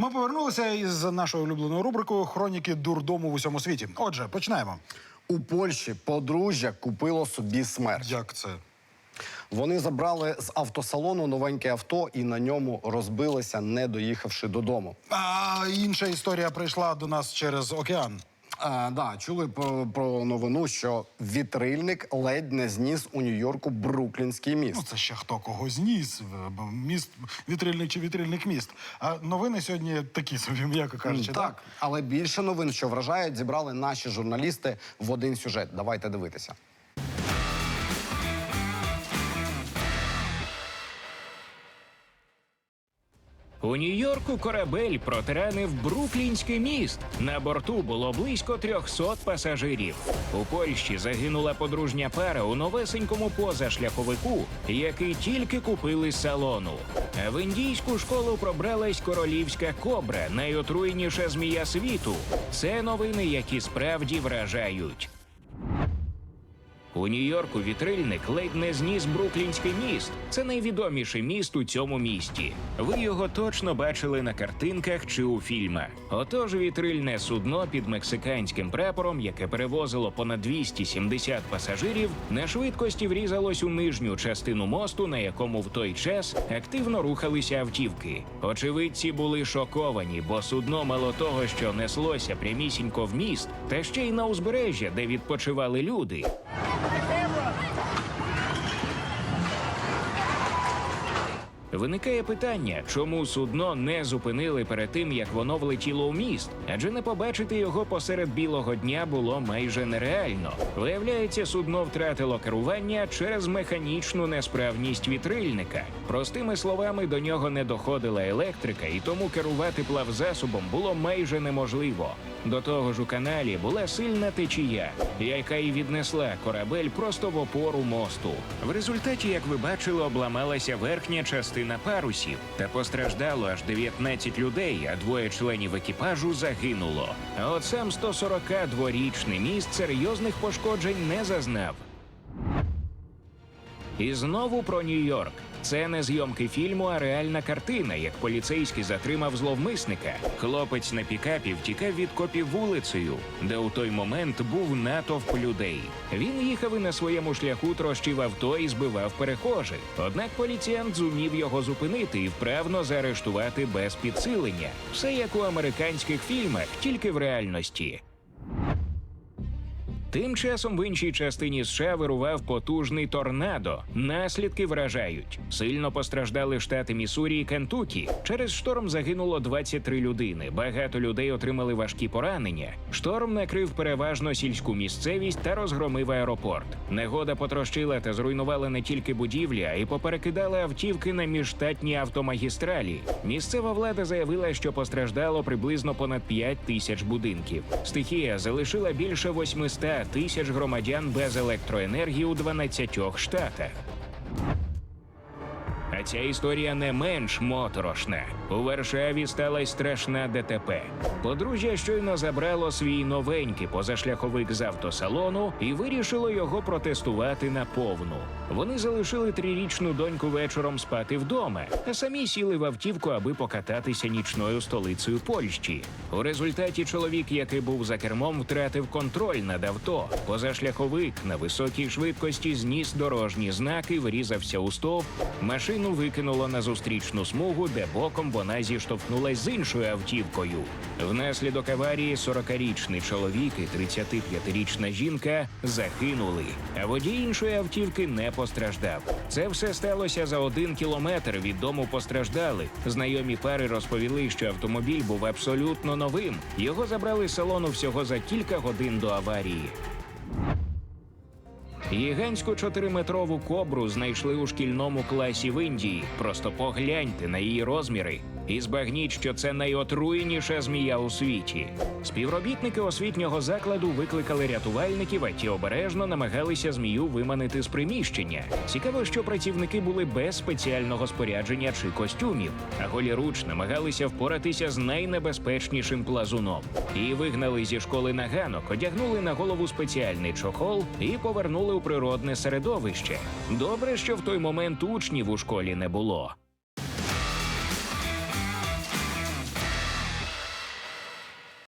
Ми повернулися із нашою улюбленою рубрикою Хроніки дурдому в усьому світі. Отже, починаємо. У Польщі подружжя купило собі смерть. Як це? Вони забрали з автосалону новеньке авто і на ньому розбилися, не доїхавши додому. А інша історія прийшла до нас через океан. А, да, чули про, про новину, що вітрильник ледь не зніс у Нью-Йорку Бруклінський Ну, міст. це ще хто кого зніс. бо Міст вітрильник чи вітрильник міст. А новини сьогодні такі собі, м'яко кажучи. да? так, але більше новин, що вражають, зібрали наші журналісти в один сюжет. Давайте дивитися. У Нью-Йорку корабель протаранив Бруклінський міст. На борту було близько 300 пасажирів. У Польщі загинула подружня пара у новесенькому позашляховику, який тільки купили з салону. В індійську школу пробралась королівська кобра, найотруйніша змія світу. Це новини, які справді вражають. У Нью-Йорку вітрильник ледь не зніс Бруклінський міст. Це найвідоміший міст у цьому місті. Ви його точно бачили на картинках чи у фільмах. Отож, вітрильне судно під мексиканським прапором, яке перевозило понад 270 пасажирів, на швидкості врізалось у нижню частину мосту, на якому в той час активно рухалися автівки. Очевидці були шоковані, бо судно мало того, що неслося прямісінько в міст, та ще й на узбережжя, де відпочивали люди. Виникає питання, чому судно не зупинили перед тим, як воно влетіло у міст, адже не побачити його посеред білого дня було майже нереально. Виявляється, судно втратило керування через механічну несправність вітрильника. Простими словами, до нього не доходила електрика, і тому керувати плавзасобом було майже неможливо. До того ж, у каналі була сильна течія, яка і віднесла корабель просто в опору мосту. В результаті, як ви бачили, обламалася верхня частина парусів та постраждало аж 19 людей, а двоє членів екіпажу загинуло. А от сам 142-річний міст серйозних пошкоджень не зазнав. І знову про Нью-Йорк. Це не зйомки фільму, а реальна картина, як поліцейський затримав зловмисника. Хлопець на пікапі втікав від копів вулицею, де у той момент був натовп людей. Він їхав і на своєму шляху трощив авто і збивав перехожих. Однак поліціянт зумів його зупинити і вправно заарештувати без підсилення. Все як у американських фільмах, тільки в реальності. Тим часом в іншій частині США вирував потужний торнадо. Наслідки вражають. Сильно постраждали штати Міссурі і Кентукі. Через шторм загинуло 23 людини. Багато людей отримали важкі поранення. Шторм накрив переважно сільську місцевість та розгромив аеропорт. Негода потрощила та зруйнувала не тільки будівлі, а й поперекидала автівки на міжштатні автомагістралі. Місцева влада заявила, що постраждало приблизно понад 5 тисяч будинків. Стихія залишила більше 800 тисяч громадян без електроенергії у 12 штатах. Ця історія не менш моторошна. У Варшаві сталася страшна ДТП. Подружжя щойно забрало свій новенький позашляховик з автосалону і вирішило його протестувати на повну. Вони залишили трирічну доньку вечором спати вдома, а самі сіли в автівку, аби покататися нічною столицею Польщі. У результаті чоловік, який був за кермом, втратив контроль над авто. Позашляховик на високій швидкості зніс дорожні знаки, врізався у стовп. Машину викинуло на зустрічну смугу, де боком вона зіштовхнулась з іншою автівкою. Внаслідок аварії 40-річний чоловік і 35-річна жінка загинули, а водій іншої автівки не постраждав. Це все сталося за один кілометр від дому постраждалих. Знайомі пари розповіли, що автомобіль був абсолютно новим. Його забрали з салону всього за кілька годин до аварії. Гігантську чотириметрову кобру знайшли у шкільному класі в Індії. Просто погляньте на її розміри і збагніть, що це найотруєніша змія у світі. Співробітники освітнього закладу викликали рятувальників, а ті обережно намагалися змію виманити з приміщення. Цікаво, що працівники були без спеціального спорядження чи костюмів, а голіруч намагалися впоратися з найнебезпечнішим плазуном. І вигнали зі школи на ганок, одягнули на голову спеціальний чохол і повернули природне середовище. Добре, що в той момент учнів у школі не було.